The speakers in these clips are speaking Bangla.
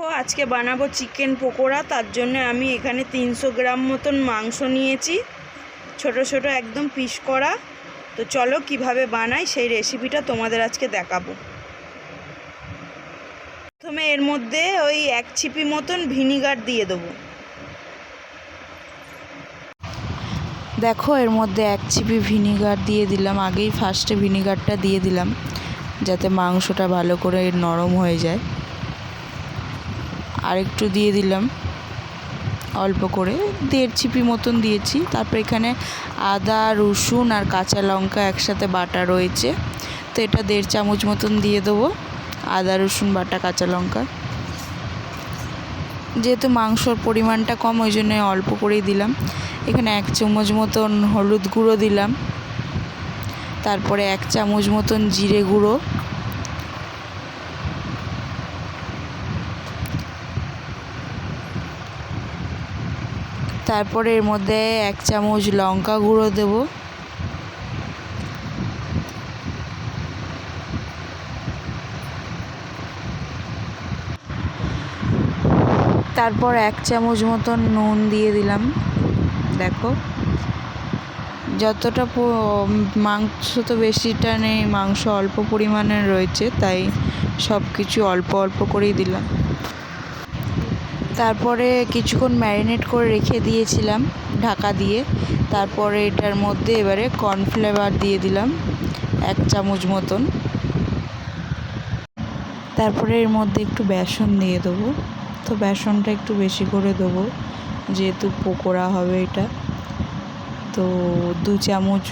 ও আজকে বানাবো চিকেন পকোড়া। তার জন্য আমি এখানে তিনশো গ্রাম মতন মাংস নিয়েছি। ছোট ছোট একদম পিস করা। তো চলো কীভাবে বানাই সেই রেসিপিটা তোমাদের আজকে দেখাবো। প্রথমে এর মধ্যে ওই এক ছিপি মতন ভিনিগার দিয়ে দেবো। দেখো, এর মধ্যে এক চিপি ভিনিগার দিয়ে দিলাম। আগেই ফার্স্টে ভিনিগারটা দিয়ে দিলাম, যাতে মাংসটা ভালো করে নরম হয়ে যায়। আর একটু দিয়ে দিলাম। অল্প করে দেড় চিপি মতন দিয়েছি। তারপর এখানে আদা, রসুন আর কাঁচা লঙ্কা একসাথে বাটা রয়েছে। তো এটা দেড় চামচ মতন দিয়ে দেবো আদা, রসুন, বাটা, কাঁচা লঙ্কা। যেহেতু মাংসর পরিমাণটা কম, ওই জন্য অল্প করেই দিলাম। এখানে এক চামচ মতন হলুদ গুঁড়ো দিলাম। তারপরে এক চামচ মতন জিরে গুঁড়ো। তারপরে এর মধ্যে এক চামচ লঙ্কা গুঁড়ো দেবো। তারপর এক চামচ মতন নুন দিয়ে দিলাম, দেখো। যতটা মাংস তো বেশিটা নেই, মাংস অল্প পরিমাণে রয়েছে, তাই সব কিছু অল্প অল্প করেই দিলাম। তারপরে কিছুক্ষণ ম্যারিনেট করে রেখে দিয়েছিলাম ঢাকা দিয়ে। তারপরে এটার মধ্যে এবারে কর্নফ্লেভার দিয়ে দিলাম এক চামচ মতন। তারপরে এর মধ্যে একটু বেসন দিয়ে দেবো। তো বেসনটা একটু বেশি করে দেবো, যেহেতু পকোড়া হবে এটা। তো দু চামচ,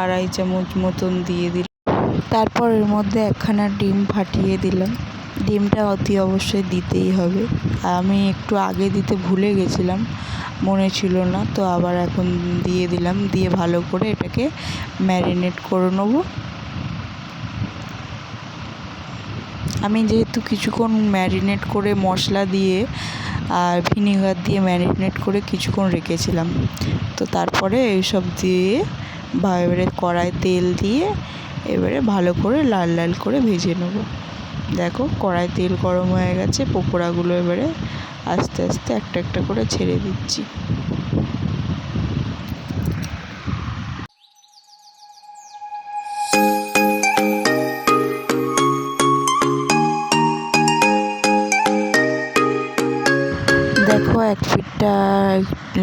আড়াই চামচ মতন দিয়ে দিলাম। তারপর এর মধ্যে একখানা ডিম ফাটিয়ে দিলাম। ডিমটা অতি অবশ্যই দিতেই হবে। আমি একটু আগে দিতে ভুলে গেছিলাম, মনে ছিল না, তো আবার এখন দিয়ে দিলাম, দিয়ে ভালো করে এটাকে ম্যারিনেট করে নেব। আমি যেহেতু কিছুক্ষণ ম্যারিনেট করে মশলা দিয়ে আর ভিনিগার দিয়ে ম্যারিনেট করে কিছুক্ষণ রেখেছিলাম, তো তারপরে এইসব দিয়ে এবারে কড়াই তেল দিয়ে এবারে ভালো করে লাল লাল করে ভেজে নেব। দেখো, কড়াই তেল গরম হয়ে গেছে, পকোড়াগুলো এবারে আস্তে আস্তে একটা একটা করে ছেড়ে দিচ্ছি। দেখো, এক পিঠটা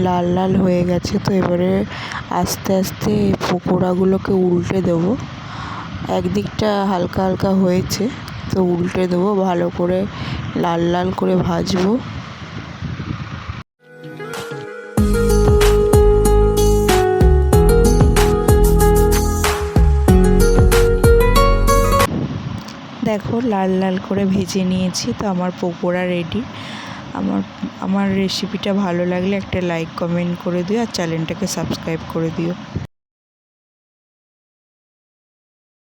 লাল লাল হয়ে গেছে, তো এবারে আস্তে আস্তে পকোড়াগুলোকে উল্টে দেবো। একদিকটা হালকা হালকা হয়েছে। তো উল্টে দেবো, ভালো করে লাল লাল করে ভাজবো। দেখো, লাল লাল করে ভেজে নিয়েছি, তো আমার পকোড়া রেডি আমার আমার রেসিপিটা ভালো লাগলে একটা লাইক কমেন্ট করে দিও, আর চ্যানেলটাকে সাবস্ক্রাইব করে দিও।